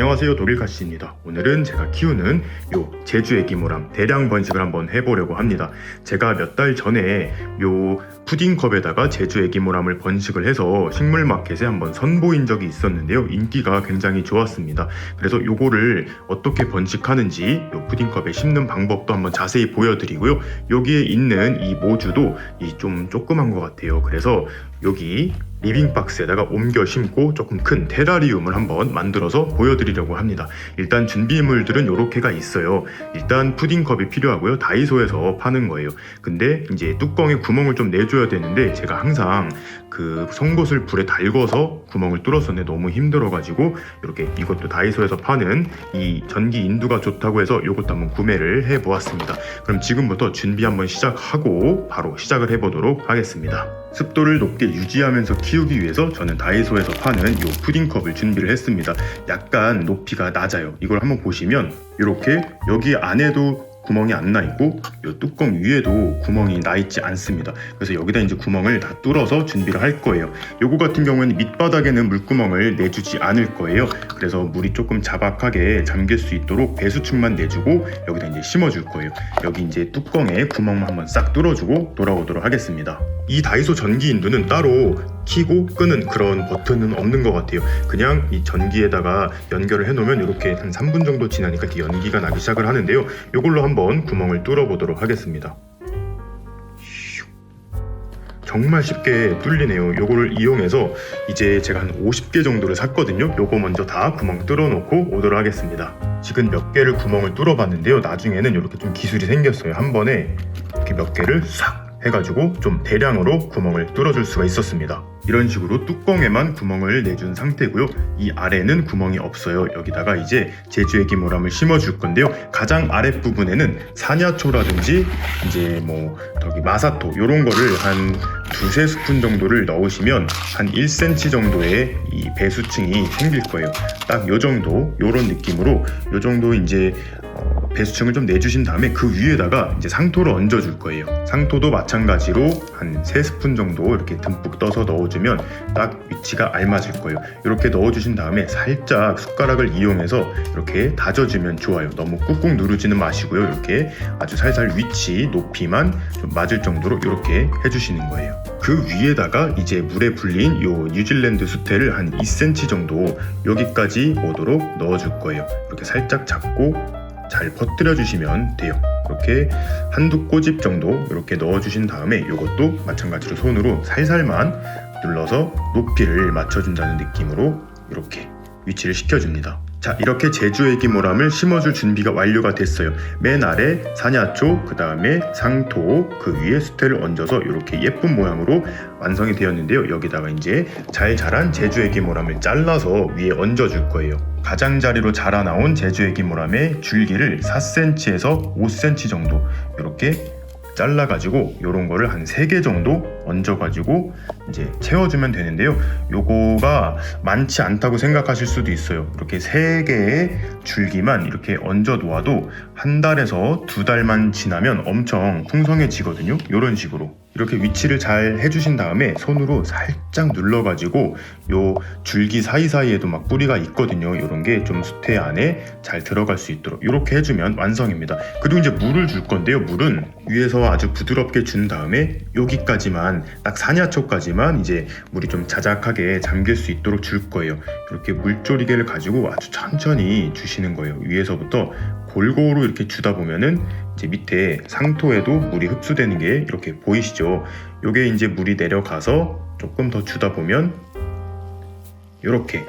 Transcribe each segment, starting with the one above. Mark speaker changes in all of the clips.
Speaker 1: 안녕하세요 독일카씨입니다. 오늘은 제가 키우는 요 제주 애기모람 대량 번식을 한번 해보려고 합니다. 제가 몇 달 전에 요 푸딩컵에다가 제주 애기모람을 번식을 해서 식물마켓에 한번 선보인 적이 있었는데요. 인기가 굉장히 좋았습니다. 그래서 요거를 어떻게 번식하는지 요 푸딩컵에 심는 방법도 한번 자세히 보여드리고요. 여기에 있는 이 모주도 이 좀 조그만 것 같아요. 그래서 여기 리빙박스에다가 옮겨 심고 조금 큰 테라리움을 한번 만들어서 보여드리려고 합니다. 일단 준비물들은 이렇게가 있어요. 일단 푸딩컵이 필요하고요. 다이소에서 파는 거예요. 근데 이제 뚜껑에 구멍을 좀 내줘야 되는데 제가 항상 그 송곳을 불에 달궈서 구멍을 뚫었었는데 너무 힘들어가지고 이렇게 이것도 다이소에서 파는 이 전기 인두가 좋다고 해서 이것도 한번 구매를 해보았습니다. 그럼 지금부터 준비 한번 시작하고 바로 시작을 해보도록 하겠습니다. 습도를 높게 유지하면서 키우기 위해서 저는 다이소에서 파는 이 푸딩컵을 준비를 했습니다. 약간 높이가 낮아요. 이걸 한번 보시면 이렇게 여기 안에도 구멍이 안 나 있고 이 뚜껑 위에도 구멍이 나 있지 않습니다. 그래서 여기다 이제 구멍을 다 뚫어서 준비를 할 거예요. 요거 같은 경우에는 밑바닥에는 물구멍을 내주지 않을 거예요. 그래서 물이 조금 자박하게 잠길 수 있도록 배수층만 내주고 여기다 이제 심어줄 거예요. 여기 이제 뚜껑에 구멍만 한번 싹 뚫어주고 돌아오도록 하겠습니다. 이 다이소 전기 인두는 따로 키고 끄는 그런 버튼은 없는 것 같아요. 그냥 이 전기에다가 연결을 해놓으면 이렇게 한 3분 정도 지나니까 이렇게 연기가 나기 시작을 하는데요. 이걸로 한번 구멍을 뚫어 보도록 하겠습니다. 정말 쉽게 뚫리네요. 요거를 이용해서 이제 제가 한 50개 정도를 샀거든요. 요거 먼저 다 구멍 뚫어 놓고 오도록 하겠습니다. 지금 몇 개를 구멍을 뚫어 봤는데요. 나중에는 이렇게 좀 기술이 생겼어요. 한 번에 이렇게 몇 개를 싹 해가지고 좀 대량으로 구멍을 뚫어줄 수가 있었습니다. 이런 식으로 뚜껑에만 구멍을 내준 상태고요. 이 아래는 구멍이 없어요. 여기다가 이제 제주애기 모람을 심어줄 건데요. 가장 아랫 부분에는 사냐초라든지 이제 뭐 저기 마사토 이런 거를 한 두세 스푼 정도를 넣으시면 한 1cm 정도의 이 배수층이 생길 거예요. 딱 요 정도 요런 느낌으로 요 정도 이제 어, 배수층을 좀 내주신 다음에 그 위에다가 이제 상토를 얹어줄 거예요. 상토도 마찬가지로 한 3스푼 정도 이렇게 듬뿍 떠서 넣어주면 딱 위치가 알맞을 거예요. 이렇게 넣어주신 다음에 살짝 숟가락을 이용해서 이렇게 다져주면 좋아요. 너무 꾹꾹 누르지는 마시고요. 이렇게 아주 살살 위치, 높이만 좀 맞을 정도로 이렇게 해주시는 거예요. 그 위에다가 이제 물에 불린 요 뉴질랜드 수태를 한 2cm 정도 여기까지 오도록 넣어줄 거예요. 이렇게 살짝 잡고 잘 퍼뜨려 주시면 돼요. 이렇게 한두 꼬집 정도 이렇게 넣어 주신 다음에 이것도 마찬가지로 손으로 살살만 눌러서 높이를 맞춰준다는 느낌으로 이렇게 위치를 시켜줍니다. 자 이렇게 제주애기 모람을 심어줄 준비가 완료가 됐어요. 맨 아래 사냐초, 그 다음에 상토, 그 위에 수태를 얹어서 이렇게 예쁜 모양으로 완성이 되었는데요. 여기다가 이제 잘 자란 제주애기 모람을 잘라서 위에 얹어 줄 거예요. 가장자리로 자라 나온 제주애기 모람의 줄기를 4cm에서 5cm 정도 이렇게 잘라가지고 요런 거를 한 3개 정도 얹어가지고 이제 채워주면 되는데요. 요거가 많지 않다고 생각하실 수도 있어요. 이렇게 3개의 줄기만 이렇게 얹어 놓아도 한 달에서 두 달만 지나면 엄청 풍성해지거든요. 요런 식으로. 이렇게 위치를 잘 해주신 다음에 손으로 살짝 눌러가지고 요 줄기 사이사이에도 막 뿌리가 있거든요. 이런 게 좀 수태 안에 잘 들어갈 수 있도록 이렇게 해주면 완성입니다. 그리고 이제 물을 줄 건데요. 물은 위에서 아주 부드럽게 준 다음에 여기까지만 딱 사냐초까지만 이제 물이 좀 자작하게 잠길 수 있도록 줄 거예요. 이렇게 물조리개를 가지고 아주 천천히 주시는 거예요. 위에서부터 골고루 이렇게 주다 보면은 이제 밑에 상토에도 물이 흡수되는 게 이렇게 보이시죠? 요게 이제 물이 내려가서 조금 더 주다 보면 이렇게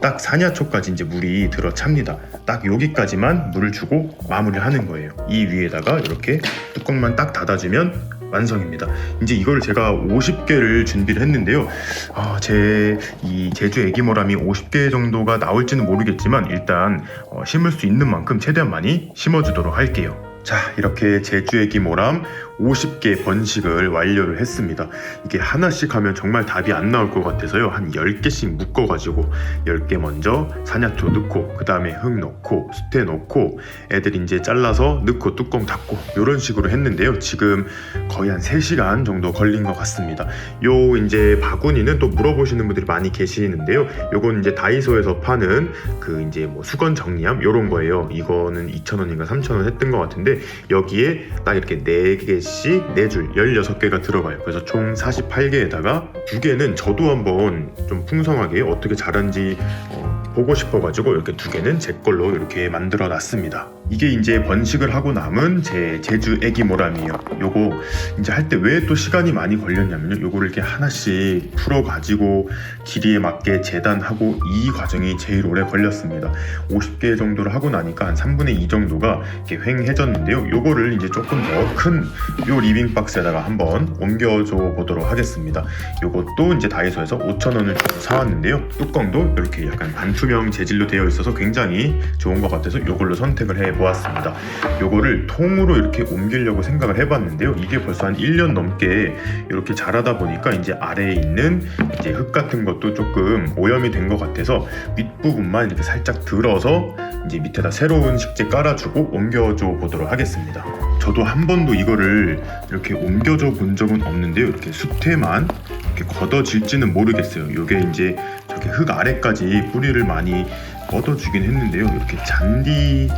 Speaker 1: 딱 사냐초까지 이제 물이 들어찹니다. 딱 여기까지만 물을 주고 마무리를 하는 거예요. 이 위에다가 이렇게 뚜껑만 딱 닫아주면 완성입니다. 이제 이걸 제가 50개를 준비를 했는데요. 아, 제 이 제주 애기모람이 50개 정도가 나올지는 모르겠지만 일단 어, 심을 수 있는 만큼 최대한 많이 심어주도록 할게요. 자, 이렇게 제주 애기모람 50개 번식을 완료를 했습니다. 이게 하나씩 하면 정말 답이 안 나올 것 같아서요. 한 10개씩 묶어가지고 10개 먼저 산야초 넣고 그 다음에 흙 넣고 수태 넣고 애들 이제 잘라서 넣고 뚜껑 닫고 이런 식으로 했는데요. 지금 거의 한 3시간 정도 걸린 것 같습니다. 요 이제 바구니는 또 물어보시는 분들이 많이 계시는데요. 요건 이제 다이소에서 파는 그 이제 뭐 수건 정리함 요런 거예요. 이거는 2,000원인가 3,000원 했던 것 같은데 여기에 딱 이렇게 4개 씩 4줄 16개가 들어가요. 그래서 총 48개에다가 두 개는 저도 한번 좀 풍성하게 어떻게 자란지 어, 보고 싶어가지고 이렇게 두 개는 제 걸로 이렇게 만들어 놨습니다. 이게 이제 번식을 하고 남은 제 제주 애기 모람이에요. 요거 이제 할 때 왜 또 시간이 많이 걸렸냐면요. 요거를 이렇게 하나씩 풀어 가지고 길이에 맞게 재단하고 이 과정이 제일 오래 걸렸습니다. 50개 정도를 하고 나니까 한 3분의 2 정도가 이렇게 횡해졌는데요. 요거를 이제 조금 더 큰 요 리빙 박스에다가 한번 옮겨줘 보도록 하겠습니다. 요것도 이제 다이소에서 5,000원을 주고 사왔는데요. 뚜껑도 이렇게 약간 반투명 재질로 되어 있어서 굉장히 좋은 것 같아서 요걸로 선택을 해 보았습니다. 요거를 통으로 이렇게 옮기려고 생각을 해봤는데요. 이게 벌써 한 1년 넘게 이렇게 자라다 보니까 이제 아래에 있는 이제 흙 같은 것도 조금 오염이 된 것 같아서 윗부분만 이렇게 살짝 들어서 이제 밑에다 새로운 식재 깔아주고 옮겨줘 보도록 하겠습니다. 저도 한 번도 이거를 이렇게 옮겨줘 본 적은 없는데요. 이렇게 수태만 이렇게 걷어질지는 모르겠어요. 이게 이제 저렇게 흙 아래까지 뿌리를 많이 걷어주긴 했는데요. 이렇게 잔디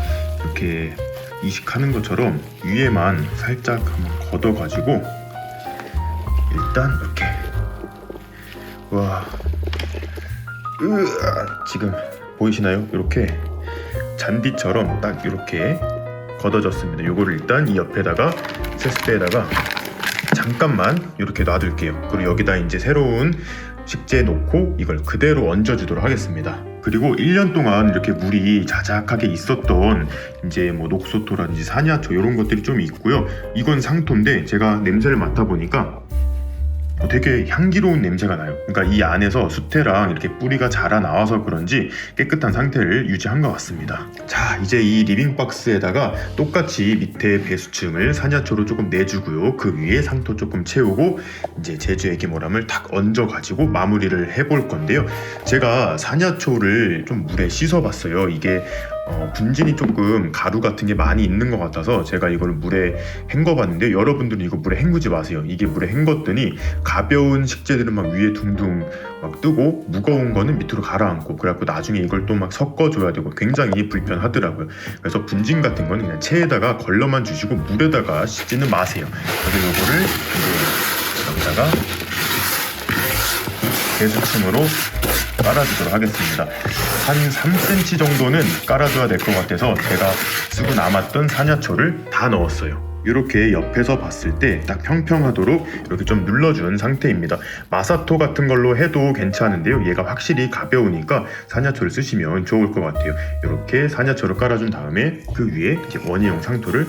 Speaker 1: 이렇게 이식하는 것처럼 위에만 살짝 한번 걷어가지고 일단 이렇게 와 으아, 지금 보이시나요? 이렇게 잔디처럼 딱 이렇게 걷어졌습니다. 요거를 일단 이 옆에다가 세스대에다가 잠깐만 이렇게 놔둘게요. 그리고 여기다 이제 새로운 식재 놓고 이걸 그대로 얹어주도록 하겠습니다. 그리고 1년 동안 이렇게 물이 자작하게 있었던 이제 뭐 녹소토라든지 산야초 이런 것들이 좀 있고요. 이건 상토인데 제가 냄새를 맡아보니까 어, 되게 향기로운 냄새가 나요. 그러니까 이 안에서 수태랑 이렇게 뿌리가 자라 나와서 그런지 깨끗한 상태를 유지한 것 같습니다. 자, 이제 이 리빙 박스에다가 똑같이 밑에 배수층을 산야초로 조금 내주고요. 그 위에 상토 조금 채우고 이제 제주 애기모람을 탁 얹어가지고 마무리를 해볼 건데요. 제가 산야초를 좀 물에 씻어봤어요. 이게 어, 분진이 조금 가루 같은 게 많이 있는 것 같아서 제가 이걸 물에 헹궈봤는데 여러분들은 이거 물에 헹구지 마세요. 이게 물에 헹궜더니 가벼운 식재들은 막 위에 둥둥 막 뜨고 무거운 거는 밑으로 가라앉고 그래갖고 나중에 이걸 또 막 섞어줘야 되고 굉장히 불편하더라고요. 그래서 분진 같은 거는 그냥 체에다가 걸러만 주시고 물에다가 씻지는 마세요. 그래서 이거를 여기다가 배수층으로 깔아주도록 하겠습니다. 한 3cm 정도는 깔아줘야 될 것 같아서 제가 쓰고 남았던 산야초를 다 넣었어요. 이렇게 옆에서 봤을 때 딱 평평하도록 이렇게 좀 눌러준 상태입니다. 마사토 같은 걸로 해도 괜찮은데요. 얘가 확실히 가벼우니까 산야초를 쓰시면 좋을 것 같아요. 이렇게 산야초를 깔아준 다음에 그 위에 이제 원희용 상토를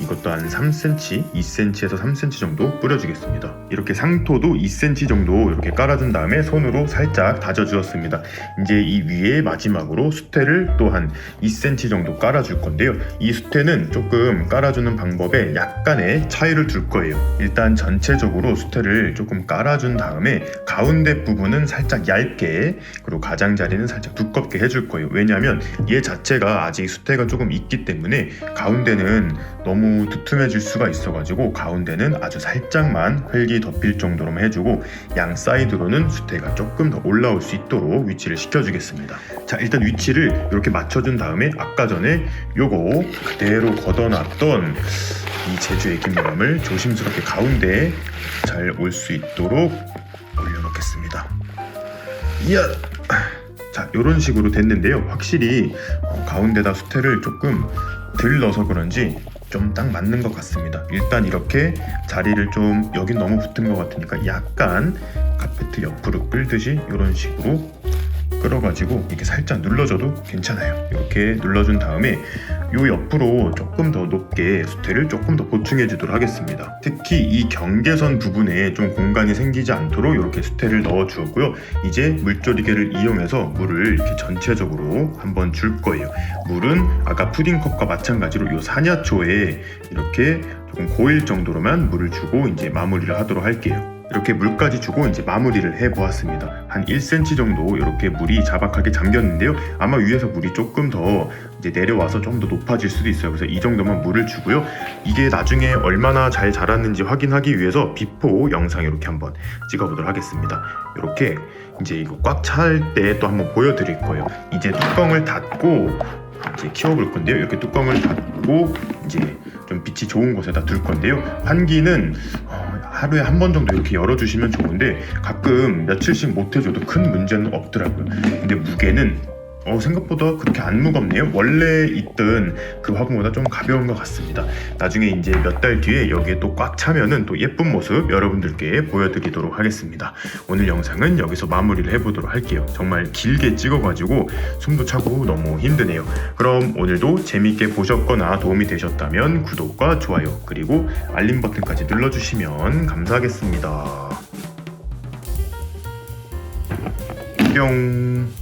Speaker 1: 이것도 한 3cm, 2cm에서 3cm 정도 뿌려주겠습니다. 이렇게 상토도 2cm 정도 이렇게 깔아준 다음에 손으로 살짝 다져주었습니다. 이제 이 위에 마지막으로 수태를 또 한 2cm 정도 깔아줄 건데요. 이 수태는 조금 깔아주는 방법에 약간의 차이를 둘 거예요. 일단 전체적으로 수태를 조금 깔아준 다음에 가운데 부분은 살짝 얇게 그리고 가장자리는 살짝 두껍게 해줄 거예요. 왜냐하면 얘 자체가 아직 수태가 조금 있기 때문에 가운데는 너무 두툼해질 수가 있어가지고 가운데는 아주 살짝만 흙이 덮일 정도로만 해주고 양 사이드로는 수태가 조금 더 올라올 수 있도록 위치를 시켜주겠습니다. 자 일단 위치를 이렇게 맞춰준 다음에 아까 전에 요거 그대로 걷어놨던 이 제주 애기모람을 조심스럽게 가운데에 잘 올 수 있도록 올려놓겠습니다. 이야! 자 이런 식으로 됐는데요. 확실히 어, 가운데다 수태를 조금 덜 넣어서 그런지 좀 딱 맞는 것 같습니다. 일단 이렇게 자리를 좀 여긴 너무 붙은 것 같으니까 약간 카페트 옆으로 끌듯이 이런 식으로 끌어가지고 이렇게 살짝 눌러줘도 괜찮아요. 이렇게 눌러준 다음에 요 옆으로 조금 더 높게 수태를 조금 더 보충해 주도록 하겠습니다. 특히 이 경계선 부분에 좀 공간이 생기지 않도록 이렇게 수태를 넣어 주었고요. 이제 물조리개를 이용해서 물을 이렇게 전체적으로 한번 줄 거예요. 물은 아까 푸딩컵과 마찬가지로 요 사냐초에 이렇게 조금 고일 정도로만 물을 주고 이제 마무리를 하도록 할게요. 이렇게 물까지 주고 이제 마무리를 해 보았습니다. 한 1cm 정도 이렇게 물이 자박하게 잠겼는데요. 아마 위에서 물이 조금 더 이제 내려와서 좀 더 높아질 수도 있어요. 그래서 이 정도만 물을 주고요. 이게 나중에 얼마나 잘 자랐는지 확인하기 위해서 비포 영상 이렇게 한번 찍어보도록 하겠습니다. 이렇게 이제 이거 꽉 찰 때 또 한번 보여드릴 거예요. 이제 뚜껑을 닫고 이제 키워볼 건데요. 이렇게 뚜껑을 닫고 이제 좀 빛이 좋은 곳에다 둘 건데요. 환기는 어, 하루에 한 번 정도 이렇게 열어주시면 좋은데 가끔 며칠씩 못 해줘도 큰 문제는 없더라고요. 근데 무게는 어, 생각보다 그렇게 안 무겁네요. 원래 있던 그 화분보다 좀 가벼운 것 같습니다. 나중에 이제 몇 달 뒤에 여기에 또 꽉 차면은 또 예쁜 모습 여러분들께 보여드리도록 하겠습니다. 오늘 영상은 여기서 마무리를 해보도록 할게요. 정말 길게 찍어가지고 숨도 차고 너무 힘드네요. 그럼 오늘도 재밌게 보셨거나 도움이 되셨다면 구독과 좋아요 그리고 알림 버튼까지 눌러주시면 감사하겠습니다. 뿅.